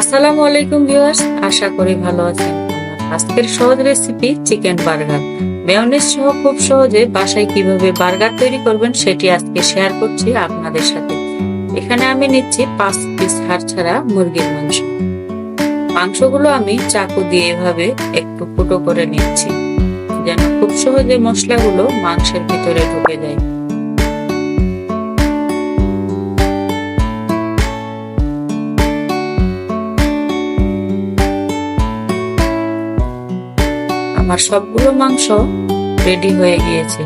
আসসালামু আলাইকুম ভিউয়ার্স, আশা করি ভালো আছেন। আজকের সহজ রেসিপি চিকেন বার্গার মেয়নিজ সহ খুব সহজে বাসায় কীভাবে বার্গার তৈরি করবেন সেটি আজকে শেয়ার করছি আপনাদের সাথে। এখানে আমি নিচ্ছি পাঁচ পিস হাড় ছাড়া মুরগির মাংস। মাংসগুলো আমি চাকু দিয়ে এভাবে একটু ফুটো করে নিচ্ছি। যেন খুব সহজে মশলাগুলো মাংসের ভিতরে ঢুকে যায়। আমার সবগুলো মাংস রেডি হয়ে গিয়েছে।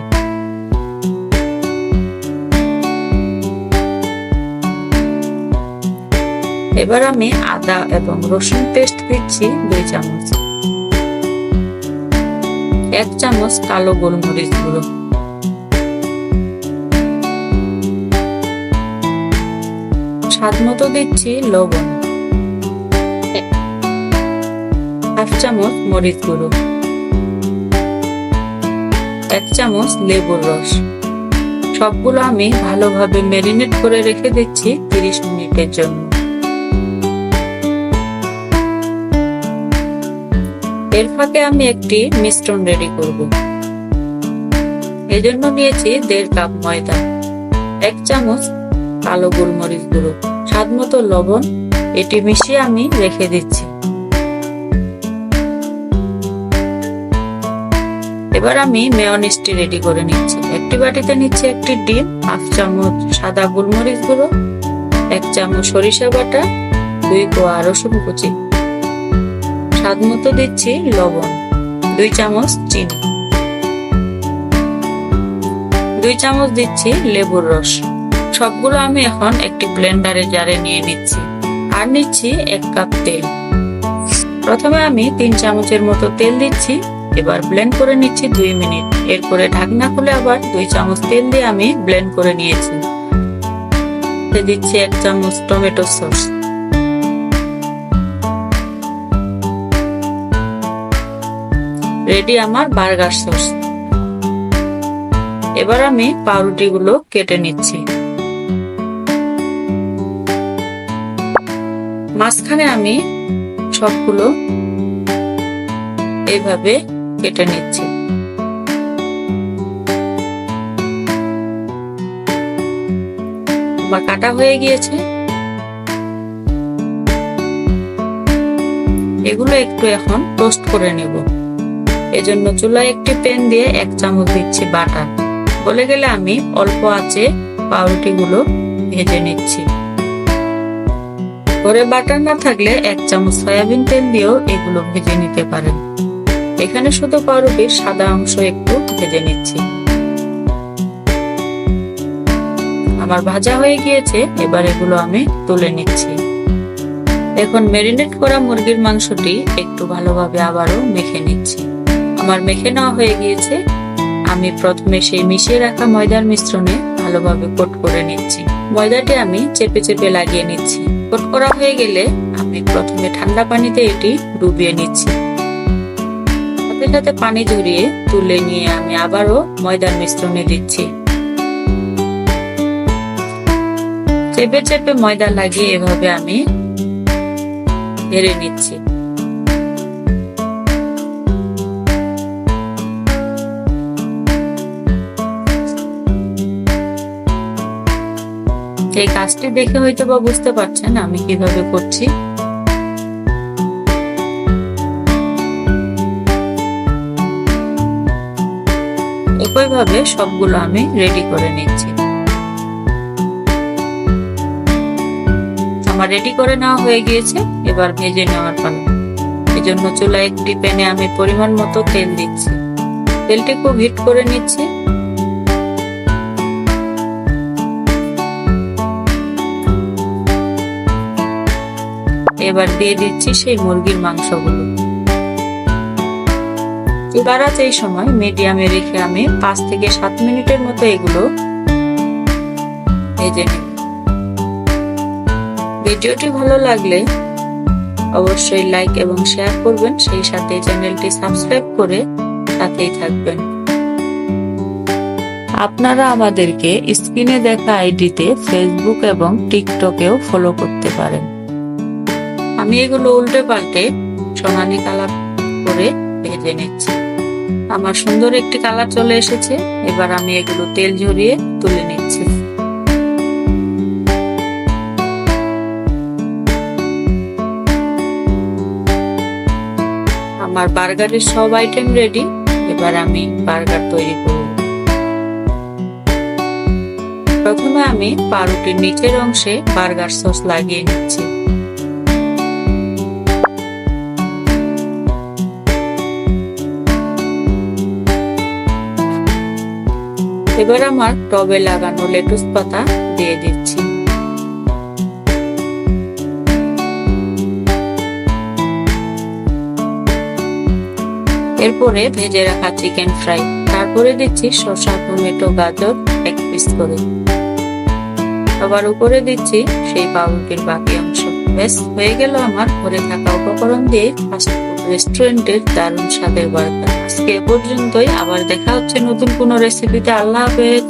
এবার আমি আদা এবং রসুন পেস্ট দিচ্ছি দুই চামচ। এক চামচ কালো গোলমরিচ গুঁড়ো। স্বাদ মতো দিচ্ছি লবণ। হাফ চামচ মরিচ গুঁড়ো। এক চামচ লেবুর রস। সবগুলো আমি ভালোভাবে ম্যারিনেট করে রেখে দিচ্ছি তিরিশ মিনিটের জন্য। এর ফাঁকে আমি একটি মিশ্রণ রেডি করব। এজন্য নিয়েছি দেড় কাপ ময়দা, এক চামচ কালো গোলমরিচ গুঁড়ো স্বাদ মতো লবণ, এটি মিশিয়ে আমি রেখে দিচ্ছি। এবার আমি মেয়নিজটি রেডি করে নিচ্ছি। একটি বাটিতে নিচ্ছি একটি ডিম, হাফ চামচ সাদা গোলমরিচ গুঁড়ো, এক চামচ সরিষা বাটা, দুই কোয়া রসুন কুচি। স্বাদ মতো দিচ্ছি লবণ, দুই চামচ চিনি। দুই চামচ দিচ্ছি লেবুর রস। সবগুলো আমি এখন একটি ব্লেন্ডারে জারে নিয়ে নিচ্ছি। আর নিচ্ছি এক কাপ তেল। প্রথমে আমি তিন চামচের মতো তেল দিচ্ছি। এবার ব্লেন্ড করে নিচ্ছি দুই মিনিট। এরপরে ঢাকনা খুলে আবার দুই চামচ তেল দিয়ে আমি ব্লেন্ড করে নিয়েছি। দিচ্ছি এক চামচ টমেটো সস। রেডি আমার বার্গার সস এবার আমি পাউরুটিগুলো কেটে নিচ্ছি। মাঝখানে আমি সবগুলো এইভাবে কেটে নিচ্ছি। বা কাটা হয়ে গিয়েছে। এগুলো একটু এখন টোস্ট করে নেব। এজন্য চুলায় একটি প্যান দিয়ে এক চামচ দিচ্ছি বাটার। বলে গেলে আমি অল্প আছে পাউরুটিগুলো ভেজে নিচ্ছি। ঘরে বাটার না থাকলে এক চামচ সয়াবিন তেল দিয়েও এগুলো ভেজে নিতে পারেন। এখানে শুধু পাউরুটির সাদা অংশ একটু ভেজে নিচ্ছি। আমার ভাজা হয়ে গিয়েছে, এবার এগুলো আমি তুলে নিচ্ছি। এখন ম্যারিনেট করা মুরগির মাংসটি একটু ভালোভাবে আবারও মেখে নিচ্ছি। আমার মেখে নেওয়া হয়ে গিয়েছে, আমি প্রথমে সেই মিশিয়ে রাখা ময়দার মিশ্রণে ভালোভাবে কোট করে নিচ্ছি। ময়দাটি আমি চেপে চেপে লাগিয়ে নিচ্ছি। কোট করা হয়ে গেলে আমি প্রথমে ঠান্ডা পানিতে এটি ডুবিয়ে নিচ্ছি। সাথে পানি ঝরিয়ে তুলে নিয়ে আমি আবারও ময়দার মিশ্রণে দিচ্ছি। চেপে চেপে ময়দা লাগিয়ে এভাবে আমি ঢেলে নিচ্ছি। এই কাজটি দেখে হয়তো বা বুঝতে পারছেন আমি কীভাবে করছি। একইভাবে সবগুলো আমি রেডি করে নিচ্ছি। আমার রেডি করে নেওয়া হয়ে গিয়েছে, এবার ভেজে নেওয়ার পালা। এই জন্য চুলা একটি প্যানে আমি পরিমাণ মতো তেল দিচ্ছি। তেলটি খুব হিট করে নিচ্ছি। এবার দিয়ে দিচ্ছি সেই মুরগির মাংসগুলো। আছে এই সময় মিডিয়ামে রেখে আমি পাঁচ থেকে সাত মিনিটের মতো এগুলো ভেজে নিই ভিডিওটি ভালো লাগলে অবশ্যই লাইক এবং শেয়ার করবেন, সেই সাথে চ্যানেলটি সাবস্ক্রাইব করে সাথেই থাকবেন। আপনারা আমাদেরকে স্ক্রিনে দেখা আইডিতে ফেসবুক এবং টিকটকেও ফলো করতে পারেন। আমি এগুলো উল্টে পাল্টে সোনালি কালার করে ভেজে নিচ্ছি। আমার সুন্দর একটি কালার চলে এসেছে। এবার আমি এগুলো তেল ঝরিয়ে তুলে নিচ্ছি। আমার বার্গারের সব আইটেম রেডি এবার আমি বার্গার তৈরি করব। প্রথমে আমি পাউরুটির নিচের অংশে বার্গার সস লাগিয়ে নিচ্ছি। এবার আমার টবে লাগানো লেটুস পাতা দিয়ে দিচ্ছি। এরপরে ভেজে রাখা চিকেন ফ্রাই। তারপরে দিচ্ছি শসা, টমেটো, গাজর এক পিস করে। আবার উপরে দিচ্ছি সেই পাউরুটির বাকি অংশ। বেশ হয়ে গেল আমার ঘরে থাকা উপকরণ দিয়ে ফাস্টফুড রেস্টুরেন্টের দারুণ স্বাদের বার্তা আজকে এ পর্যন্তই। আবার দেখা হচ্ছে নতুন কোনো রেসিপিতে আল্লাহ হাফেজ।